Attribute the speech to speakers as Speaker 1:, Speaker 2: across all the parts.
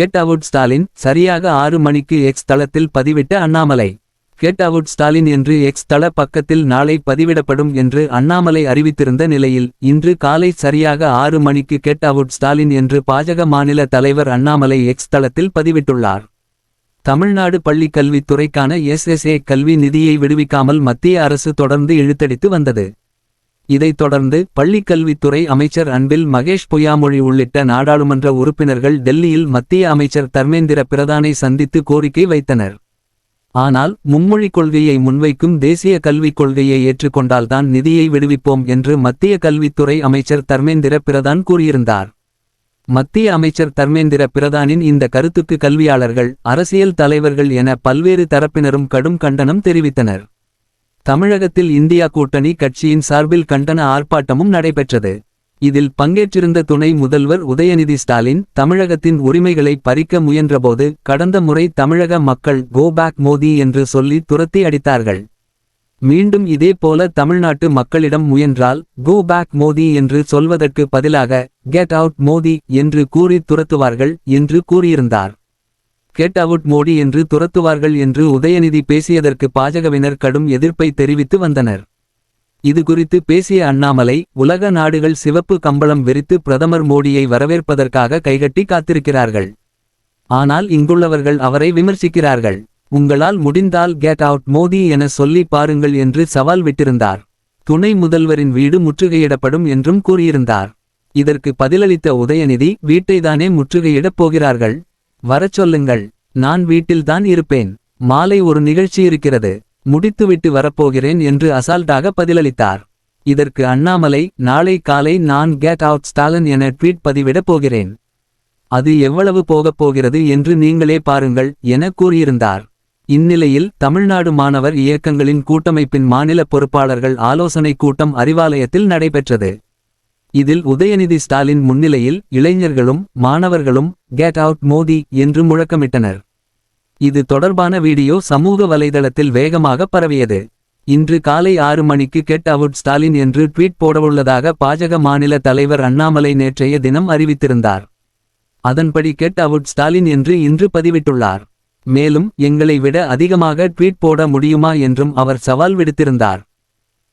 Speaker 1: Get out Stalin சரியாக ஆறு மணிக்கு எக்ஸ் தளத்தில் பதிவிட்ட அண்ணாமலை. கெட் அவுட் ஸ்டாலின் என்று எக்ஸ் தள பக்கத்தில் நாளை பதிவிடப்படும் என்று அண்ணாமலை அறிவித்திருந்த நிலையில் இன்று காலை சரியாக ஆறு மணிக்கு கெட் அவுட் ஸ்டாலின் என்று பாஜக மாநில தலைவர் அண்ணாமலை எக்ஸ் தளத்தில் பதிவிட்டுள்ளார். தமிழ்நாடு பள்ளிக் கல்வித்துறைக்கான எஸ்எஸ்ஏ கல்வி நிதியை விடுவிக்காமல் மத்திய அரசு தொடர்ந்து இழுத்தடித்து வந்தது. இதைத் தொடர்ந்து பள்ளிக் கல்வித்துறை அமைச்சர் அன்பில் மகேஷ் பொய்யாமொழி உள்ளிட்ட நாடாளுமன்ற உறுப்பினர்கள் டெல்லியில் மத்திய அமைச்சர் தர்மேந்திர பிரதானை சந்தித்து கோரிக்கை வைத்தனர். ஆனால் மும்மொழிக் கொள்கையை முன்வைக்கும் தேசிய கல்விக் கொள்கையை ஏற்றுக்கொண்டால்தான் நிதியை விடுவிப்போம் என்று மத்திய கல்வித்துறை அமைச்சர் தர்மேந்திர பிரதான் கூறியிருந்தார். மத்திய அமைச்சர் தர்மேந்திர பிரதானின் இந்த கருத்துக்கு கல்வியாளர்கள் அரசியல் தலைவர்கள் என பல்வேறு தரப்பினரும் கடும் கண்டனம் தெரிவித்தனர். தமிழகத்தில் இந்தியா கூட்டணி கட்சியின் சார்பில் கண்டன ஆர்ப்பாட்டமும் நடைபெற்றது. இதில் பங்கேற்றிருந்த துணை முதல்வர் உதயநிதி ஸ்டாலின் தமிழகத்தின் உரிமைகளை பறிக்க முயன்றபோது கடந்த முறை தமிழக மக்கள் கோ பேக் மோதி என்று சொல்லி துரத்தி அடித்தார்கள். மீண்டும் இதே போல தமிழ்நாட்டு மக்களிடம் முயன்றால் கோ பேக் மோதி என்று சொல்வதற்கு பதிலாக கெட் அவுட் மோதி என்று கூறி துரத்துவார்கள் என்று கூறியிருந்தார். கெட் அவுட் மோடி என்று துரத்துவார்கள் என்று உதயநிதி பேசியதற்கு பாஜகவினர் கடும் எதிர்ப்பை தெரிவித்து வந்தனர். இது குறித்து பேசிய அண்ணாமலை உலக நாடுகள் சிவப்பு கம்பளம் விரித்து பிரதமர் மோடியை வரவேற்பதற்காக கைகட்டி காத்திருக்கிறார்கள். ஆனால் இங்குள்ளவர்கள் அவரை விமர்சிக்கிறார்கள். உங்களால் முடிந்தால் கெட் அவுட் மோடி என சொல்லி பாருங்கள் என்று சவால் விட்டிருந்தார். துணை முதல்வரின் வீடு முற்றுகையிடப்படும் என்றும் கூறியிருந்தார். இதற்கு பதிலளித்த உதயநிதி வீட்டைதானே முற்றுகையிடப் போகிறார்கள். வரச் சொல்லுங்கள் நான் வீட்டில்தான் இருப்பேன். மாலை ஒரு நிகழ்ச்சி இருக்கிறது. முடித்துவிட்டு வரப்போகிறேன் என்று அசால்ட்டாக பதிலளித்தார். இதற்கு அண்ணாமலை நாளை காலை நான் கேட் அவுட் ஸ்டாலன் என ட்வீட் பதிவிடப் போகிறேன். அது எவ்வளவு போகப் போகிறது என்று நீங்களே பாருங்கள் என கூறியிருந்தார். இந்நிலையில் தமிழ்நாடு மாணவர் இயக்கங்களின் கூட்டமைப்பின் மாநில பொறுப்பாளர்கள் ஆலோசனைக் கூட்டம் அறிவாலயத்தில் நடைபெற்றது. இதில் உதயநிதி ஸ்டாலின் முன்னிலையில் இளைஞர்களும் மாணவர்களும் கெட் அவுட் மோதி என்று முழக்கமிட்டனர். இது தொடர்பான வீடியோ சமூக வலைதளத்தில் வேகமாக பரவியது. இன்று காலை ஆறு மணிக்கு கெட் அவுட் ஸ்டாலின் என்று ட்வீட் போடவுள்ளதாக பாஜக மாநில தலைவர் அண்ணாமலை நேற்றைய தினம் அறிவித்திருந்தார். அதன்படி கெட் அவுட் ஸ்டாலின் என்று இன்று பதிவிட்டுள்ளார். மேலும் எங்களை விட அதிகமாக ட்வீட் போட முடியுமா என்றும் அவர் சவால் விடுத்திருந்தார்.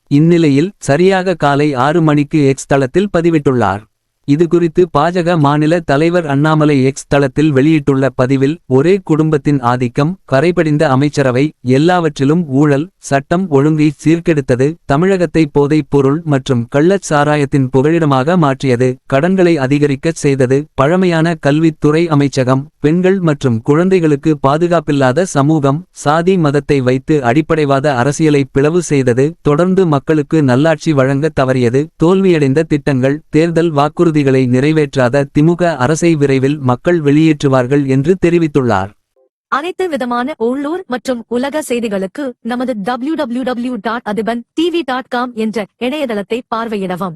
Speaker 1: இந்நிலையில் சரியாக காலை ஆறு மணிக்கு எக்ஸ் தளத்தில் பதிவிட்டுள்ளார். இது குறித்து பாஜக மாநில தலைவர் அண்ணாமலை எக்ஸ் தளத்தில் வெளியிட்டுள்ள பதிவில் ஒரே குடும்பத்தின் ஆதிக்கம் கரைபடிந்த அமைச்சரவை எல்லாவற்றிலும் ஊழல் சட்டம் ஒழுங்கை சீர்கெடுத்தது தமிழகத்தை போதைப் பொருள் மற்றும் கள்ளச் சாராயத்தின் புகழிடமாக மாற்றியது கடன்களை அதிகரிக்கச் செய்தது பழமையான கல்வித்துறை அமைச்சகம் பெண்கள் மற்றும் குழந்தைகளுக்கு பாதுகாப்பில்லாத சமூகம் சாதி மதத்தை வைத்து அடிப்படைவாத அரசியலை பிளவு செய்தது தொடர்ந்து மக்களுக்கு நல்லாட்சி வழங்க தவறியது தோல்வியடைந்த திட்டங்கள் தேர்தல் வாக்குறுதி வாக்குறுதிகளை நிறைவேற்றாத திமுக அரசை விரைவில் மக்கள் வெளியேற்றுவார்கள் என்று தெரிவித்துள்ளார்.
Speaker 2: அனைத்து விதமான உள்ளூர் மற்றும் உலக செய்திகளுக்கு நமது www.adiban tv.com என்ற இணையதளத்தை பார்வையிடவும்.